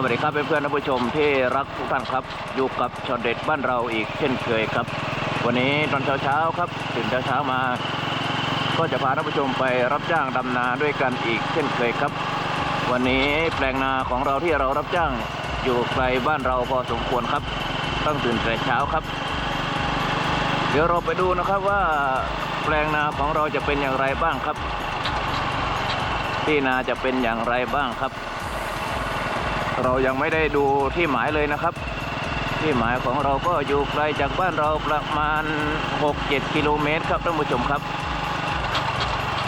สวัสดีครับเพื่อนๆท่านผู้ชมที่รักทุกท่านครับ อยู่กับช็อตเด็ดบ้านเราอีกเช่นเคยครับ วันนี้ตอนเช้าๆครับตื่นเช้าๆมา ก็จะพาท่านผู้ชมไปรับจ้างดำนาด้วยกันอีกเช่นเคยครับ วันนี้แปลงนาของเราที่เรารับจ้างอยู่ไกลบ้านเราพอสมควรครับต้องตื่นแต่เช้าครับ เดี๋ยวเราไปดูนะครับว่าแปลงนาของเราจะเป็นอย่างไรบ้างครับ ที่นาจะเป็นอย่างไรบ้างครับ เรายังไม่ได้ดูที่หมายเลยนะครับ ที่หมายของเราก็อยู่ไกลจากบ้านเราประมาณ 6-7 กิโลเมตรครับท่านผู้ชมครับ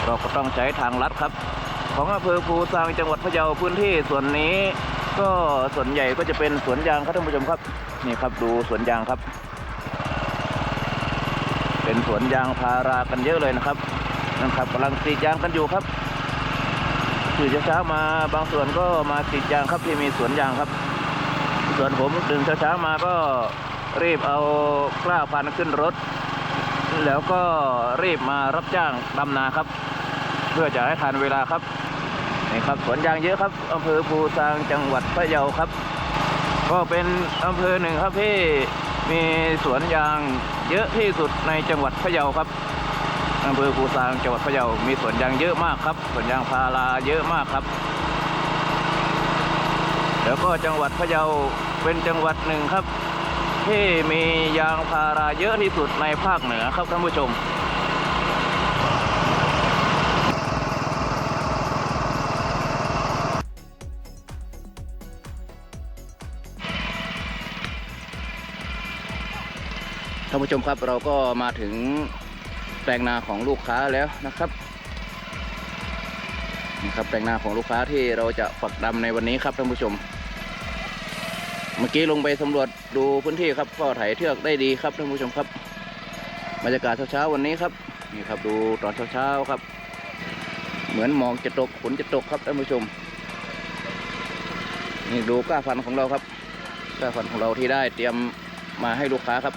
เราก็ต้องใช้ทางลัดครับ ของอำเภอภูซางจังหวัดพะเยาพื้นที่ส่วนนี้ ก็ส่วนใหญ่ก็จะเป็นสวนยางครับท่านผู้ชมครับนี่ครับดูสวนยางครับ เป็นสวนยางพารากันเยอะเลยนะครับนั่นครับกำลังกรีดยางกันอยู่ครับ ตื่นเช้ามาบางส่วนก็มากรีดยางครับที่มีสวนยางครับ ส่วนผมตื่นเช้ามาก็รีบเอากล้าพันขึ้นรถ แล้วก็รีบมารับจ้างดำนาครับ เพื่อจะให้ทันเวลาครับนี่ครับสวนยางเยอะครับอำเภอภูซางจังหวัดพะเยาครับ ก็เป็นอำเภอหนึ่งครับที่มีสวนยางเยอะที่สุดในจังหวัดพะเยาครับ อำเภอภูซางจังหวัดพะเยา มีสวนยางเยอะมากครับ สวนยางพาราเยอะมากครับ แล้วก็จังหวัดพะเยาเป็นจังหวัดหนึ่งครับ ที่มียางพาราเยอะที่สุดในภาคเหนือครับท่านผู้ชมท่านผู้ชมครับเราก็มาถึง แปลงนาของลูกค้าแล้วนะครับนี่ครับแปลงนาของลูกค้าที่เราจะฝักดำในวันนี้ครับท่านผู้ชม เมื่อกี้ลงไปสำรวจดูพื้นที่ครับก็ไถเทือกได้ดีครับท่านผู้ชมครับบรรยากาศเช้าๆวันนี้ครับนี่ครับดูตอนเช้าๆครับ เหมือนหมอกจะตกฝนจะตกครับท่านผู้ชมนี่ดูก้าฟันของเราครับก้าฟันของเราที่ได้เตรียมมาให้ลูกค้าครับ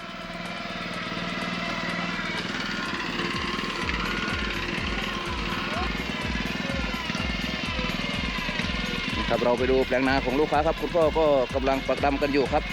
ครับเราไปดูแปลงนาของลูกค้าครับ คุณพ่อก็กำลังปักดำกันอยู่ครับ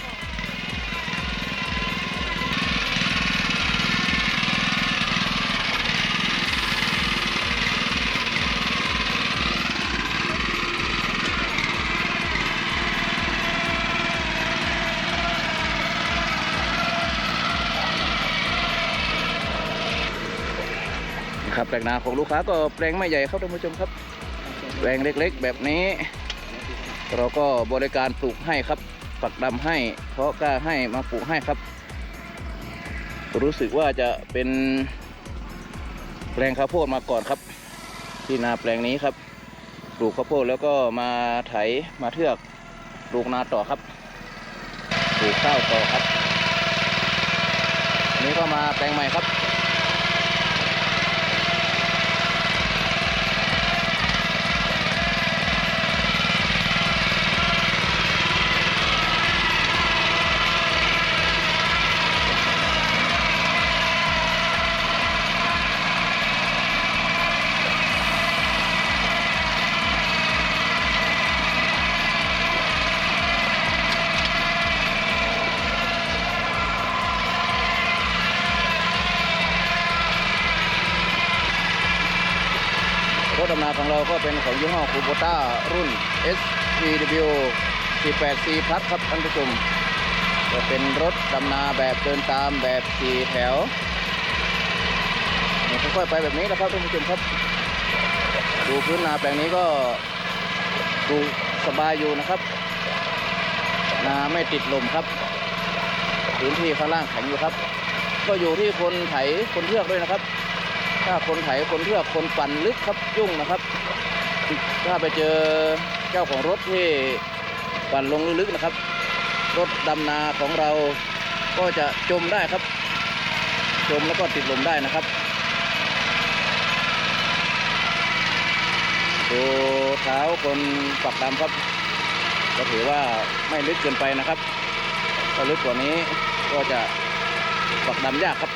ครับแปลงนาของลูกค้าก็แปลงไม่ใหญ่ครับท่านผู้ชมครับแปลงเล็กๆ แบบนี้ เราก็บริการปลูกให้ครับปักดำให้เพราะกล้าให้มาปลูกให้ครับ รู้สึกว่าจะเป็นแปลงข้าวโพดมาก่อนครับ ที่นาแปลงนี้ครับ ปลูกข้าวโพดแล้วก็มาไถมาเทือกปลูกนาต่อครับปลูกข้าวต่อครับ นี้ก็มาแปลงใหม่ครับ นาของเราก็เป็นของยี่ห้อคูโบต้ารุ่น SPW 48 C พัดครับท่านผู้ชมจะเป็นรถดำนาแบบเดินตามแบบ4แถวค่อยๆไปแบบนี้นะครับท่านผู้ชมครับ ดูพื้นนาแปลงนี้ก็ดูสบายอยู่นะครับ นาไม่ติดลมครับพื้นที่ข้างล่างแข็งอยู่ครับ ก็อยู่ที่คนไถคนเทือกด้วยนะครับ ถ้าคนไถคนเทือกคนปั่นลึกครับยุ่งนะครับ ถ้าไปเจอเจ้าของรถที่ปั่นลงลึกๆนะครับ รถดำนาของเราก็จะจมได้ครับ จมแล้วก็ติดลมได้นะครับดูเท้าคนปักดำครับ ก็ถือว่าไม่ลึกเกินไปนะครับถ้าลึกกว่านี้ก็จะปักดำยากครับ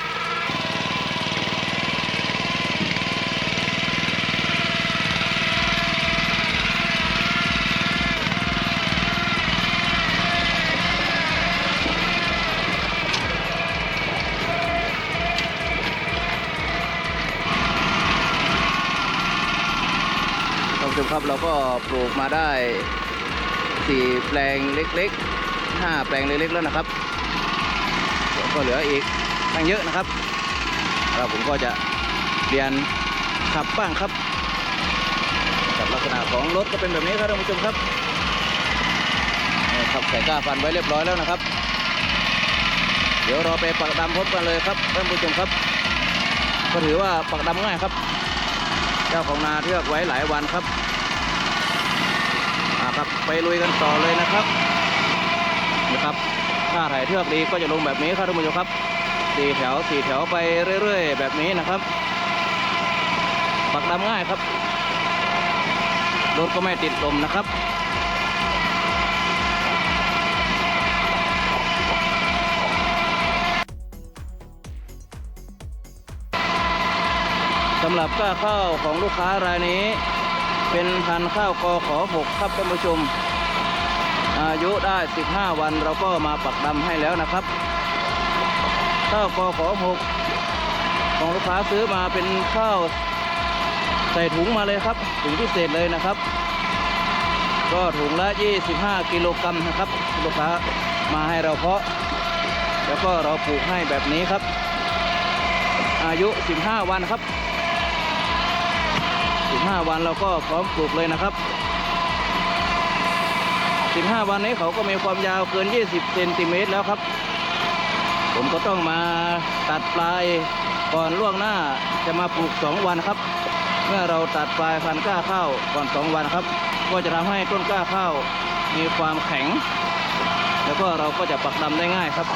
ครับ เราก็ปลูกมาได้สี่แปลงเล็กๆห้าแปลงเล็กๆแล้วนะครับก็เหลืออีกตั้งเยอะนะครับแล้วผมก็จะเปลี่ยนขับบ้างครับ กับลักษณะของรถก็เป็นแบบนี้ครับท่านผู้ชมครับครับใส่ก้าฟันไว้เรียบร้อยแล้วนะครับ เดี๋ยวเราไปปักดำพบกันเลยครับท่านผู้ชมครับ ก็ถือว่าปักดำง่ายครับ เจ้าของนาเทือกไว้หลายวันครับ ครับไปลุยกันต่อเลยนะครับนี่ครับถ้าถ่ายเทือกดีก็จะลงแบบนี้ครับท่านผู้ชมครับสี่แถวสี่แถวไปเรื่อย ๆ แบบนี้นะครับ ปักดำง่ายครับรถก็ไม่ติดลมนะครับสำหรับก้าข้าของลูกค้ารายนี้ เป็นพันธุ์ข้าวกอขอ6ครับท่านผู้ชม อายุได้ 15 วันเราก็มาปักดำให้แล้วนะครับ ข้าวกอขอ6ของลูกค้าซื้อมาเป็นข้าวใส่ถุงมาเลยครับ ถุงพิเศษเลยนะครับ ก็ถุงละ 25 กิโลกรัมนะครับ ลูกค้ามาให้เราเพาะ แล้วก็เราปลูกให้แบบนี้ครับ อายุ 15 วันครับ 15 วันเราก็พร้อมปลูกเลยนะครับ 15 วันนี้เขาก็มีความยาวเกิน 20เซนติเมตรแล้วครับ ผมก็ต้องมาตัดปลายก่อนล่วงหน้าจะมาปลูก 2 วันครับ เมื่อเราตัดปลายพันธุ์ก้าข้าวก่อน 2 วันครับ ก็จะทำให้ต้นก้าข้าวมีความแข็ง แล้วก็เราก็จะปักดำได้ง่ายครับ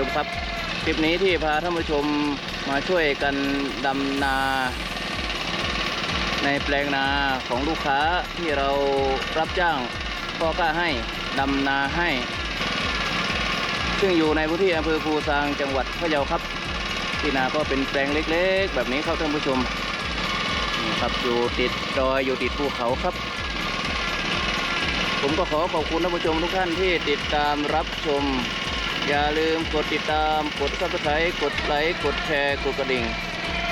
ชมครับคลิปนี้ที่พาท่านผู้ชมมาช่วยกันดำนา ในแปลงนาของลูกค้าที่เรารับจ้างพ่อก้าให้ดำนาให้ ซึ่งอยู่ในพื้นที่อำเภอภูซางจังหวัดพะเยาครับ ที่นาก็เป็นแปลงเล็กๆ แบบนี้ครับท่านผู้ชมนี่ครับอยู่ติดดอยอยู่ติดภูเขาครับ ผมก็ขอขอบคุณท่านผู้ชมทุกท่านที่ติดตามรับชม อย่าลืมกดติดตาม กดซับสไครต์กดไลค์ กดแชร์ กดกระดิ่ง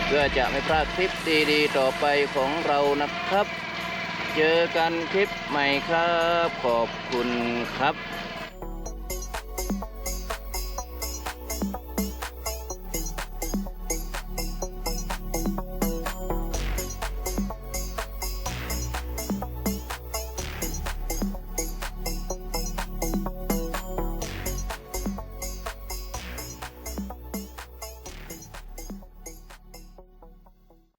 เพื่อจะไม่พลาดคลิปดีๆต่อไปของเรานะครับ เจอกันคลิปใหม่ครับ ขอบคุณครับ